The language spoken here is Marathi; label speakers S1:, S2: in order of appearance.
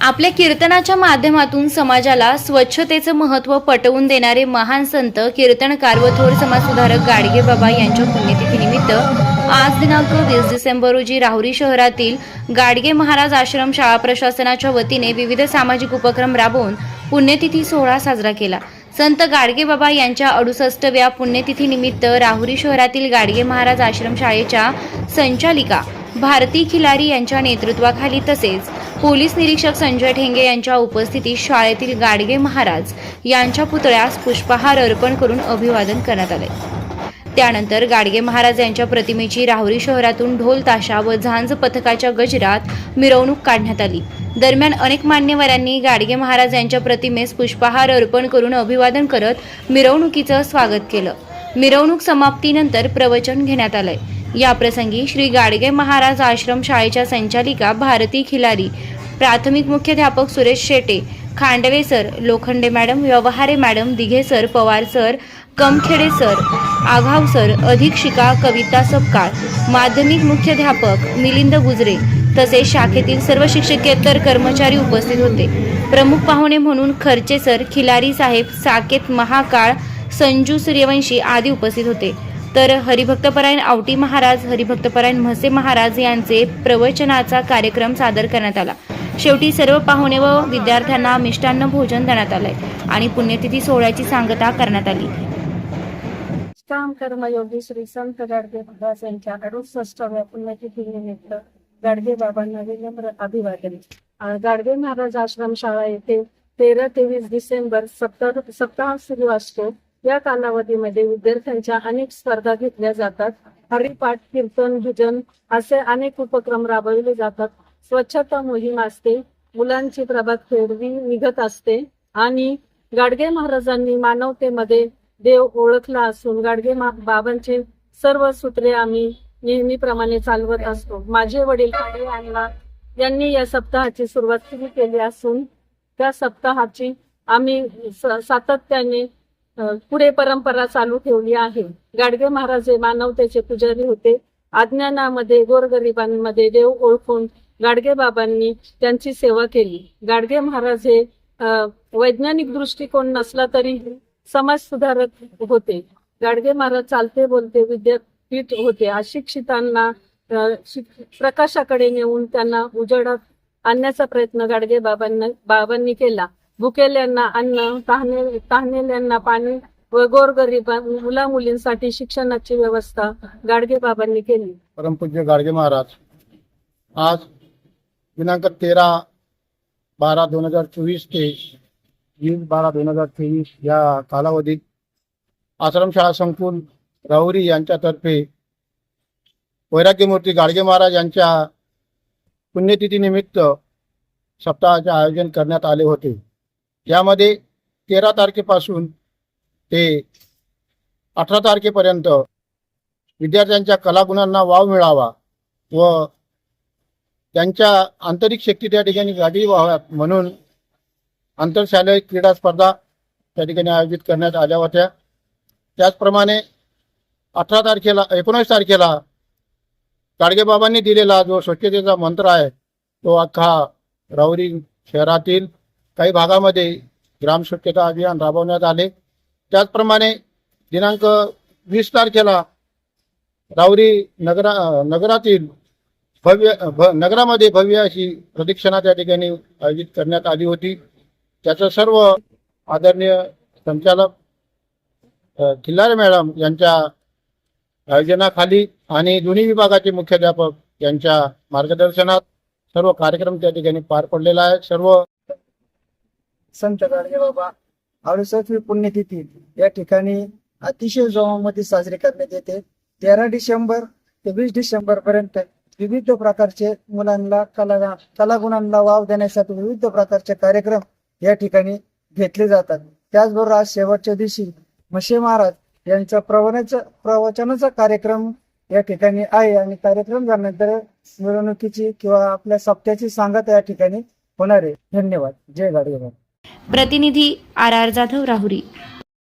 S1: आपल्या कीर्तनाच्या माध्यमातून समाजाला स्वच्छतेचं महत्त्व पटवून देणारे महान संत कीर्तनकार व थोर समाजसुधारक गाडगे बाबा यांच्या पुण्यतिथीनिमित्त आज दिनांक वीस डिसेंबर रोजी राहुरी शहरातील गाडगे महाराज आश्रम शाळा प्रशासनाच्या वतीने विविध सामाजिक उपक्रम राबवून पुण्यतिथी सोहळा साजरा केला. संत गाडगे बाबा यांच्या अडुसष्टव्या पुण्यतिथीनिमित्त राहुरी शहरातील गाडगे महाराज आश्रम शाळेच्या संचालिका भारती खिलारी यांच्या नेतृत्वाखाली तसेच पोलीस निरीक्षक संजय ठेंगे यांच्या उपस्थितीत शाळेतील गाडगे महाराज यांच्या पुतळ्यास पुष्पहार अर्पण करून अभिवादन करण्यात आले. त्यानंतर गाडगे महाराज यांच्या प्रतिमेची राहुरी शहरातून ढोल ताशा व झांज पथकाच्या गजरात मिरवणूक काढण्यात आली. दरम्यान अनेक मान्यवरांनी गाडगे महाराज यांच्या प्रतिमेस पुष्पहार अर्पण करून अभिवादन करत मिरवणुकीचं स्वागत केलं. मिरवणूक समाप्तीनंतर प्रवचन घेण्यात आलंय. याप्रसंगी श्री गाडगे महाराज आश्रम शाळेच्या संचालिका भारती खिलारी प्राथमिक मुख्याध्यापक Suresh Shete Khandve sir Lokhande madam Vyavahare madam Dighe sir Pawar sir Kamkhede sir Aghav sir अधीक्षिका Kavita Sapkal माध्यमिक मुख्याध्यापक मिलिंद गुजरे तसेच शाखेतील सर्व शिक्षकेतर कर्मचारी उपस्थित होते. प्रमुख पाहुणे म्हणून खर्चे सर खिलारी साहेब साकेत महाकाळ संजू सूर्यवंशी आदी उपस्थित होते. तर हरिभक्तपरायण आवटी महाराज हरिभक्तपरायण म्हसे महाराज यांचे प्रवचनाचा कार्यक्रम सादर करण्यात आला. शेवटी सर्व पाहुणे व विद्यार्थ्यांना मिष्टान्न भोजन देण्यात आलंय आणि पुण्यतिथी सोहळ्याची सांगता करण्यात आली.
S2: काम कर्मयोगी श्री संत गाडगे महाराज यांच्या अडुसष्टाव्या पुण्यतिथीनिमित्त गाडगे बाबांना विनम्र अभिवादन. गाडगे महाराज आश्रम शाळा येथे तेरा ते वीस डिसेंबर सप्ताह सप्ताह सुरू असतो. या कालावधीमध्ये विद्यार्थ्यांच्या अनेक स्पर्धा घेतल्या जातात. हरिपाठ कीर्तन भजन असे अनेक उपक्रम राबविले जातात. स्वच्छता मोहीम असते. मुलांची प्रभात फेरवी निघत असते. आणि गाडगे महाराजांनी मानवतेमध्ये देव ओळखला असून गाडगे बाबांचे सर्व सूत्रे आम्ही नेहमीप्रमाणे चालवत असतो. माझे वडील गाडगे अण्णा यांनी या सप्ताहाची सुरुवात सुरू केली असून त्या सप्ताहाची आम्ही सातत्याने पुढे परंपरा चालू ठेवली आहे. गाडगे महाराज हे मानवतेचे पुजारी होते. अज्ञानामध्ये गोरगरिबांमध्ये देव ओळखून गाडगे बाबांनी त्यांची सेवा केली. गाडगे महाराज हे वैज्ञानिक दृष्टिकोन नसला तरी समाज सुधारक होते. गाडगे महाराज चालते बोलते विद्यापीठ होते. अशिक्षितांना प्रकाशाकडे नेऊन त्यांना उजेडात आणण्याचा प्रयत्न गाडगे बाबांना बाबांनी केला. भुकेल्यांना अन्न तहाने तहानेल्यांना पाणी व गोरगरीब मुला मुलींसाठी शिक्षणाची व्यवस्था गाडगे बाबांनी केली.
S3: परमपूज्य गाडगे महाराज आज दिनांक तेरा बारा दोन हजार चोवीस ते वीस बारा दोन हजार तेवीस या कालावधीत आश्रमशाळा संकुल राहुरी यांच्यातर्फे वैराग्यमूर्ती गाडगे महाराज यांच्या पुण्यतिथीनिमित्त सप्ताहाचे आयोजन करण्यात आले होते. यामध्ये तेरा तारखेपासून ते अठरा तारखेपर्यंत विद्यार्थ्यांच्या कलागुणांना वाव मिळावा व त्यांच्या आंतरिक शक्ती त्या ठिकाणी गाठी व्हाव्यात म्हणून आंतरशालेय क्रीडा स्पर्धा त्या ठिकाणी आयोजित करण्यात आल्या होत्या. त्याचप्रमाणे अठरा तारखेला एकोणीस तारखेला गाडगेबाबांनी दिलेला जो स्वच्छतेचा मंत्र आहे तो अख्खा राहुरी शहरातील काही भागामध्ये ग्राम स्वच्छता अभियान राबवण्यात आले. त्याचप्रमाणे दिनांक वीस तारखेला रावरी नगरा नगरातील भव्य भ नगरामध्ये भव्य अशी प्रदक्षिणा त्या ठिकाणी आयोजित करण्यात आली होती. त्याचं सर्व आदरणीय संचालक खिल्लारे मॅडम यांच्या आयोजनाखाली आणि दोन्ही विभागाचे मुख्याध्यापक यांच्या मार्गदर्शनात सर्व कार्यक्रम त्या ठिकाणी पार पडलेला आहे. सर्व
S4: संत गाडगे बाबा अडुसष्टवी पुण्यतिथी या ठिकाणी अतिशय जोमामध्ये साजरी करण्यात येते. तेरा डिसेंबर ते वीस डिसेंबर पर्यंत विविध प्रकारचे मुलांना कला कलागुणांना वाव देण्यासाठी विविध प्रकारचे कार्यक्रम या ठिकाणी घेतले जातात. त्याचबरोबर आज शेवटच्या दिवशी मशे महाराज यांचा प्रवनाचा प्रवचनाचा कार्यक्रम या ठिकाणी आहे आणि कार्यक्रम झाल्यानंतर मिरवणुकीची किंवा आपल्या सप्त्याची सांगता या ठिकाणी होणार आहे. धन्यवाद. जय गाडगे बाबा.
S1: प्रतिनिधी आर आर जाधव राहुरी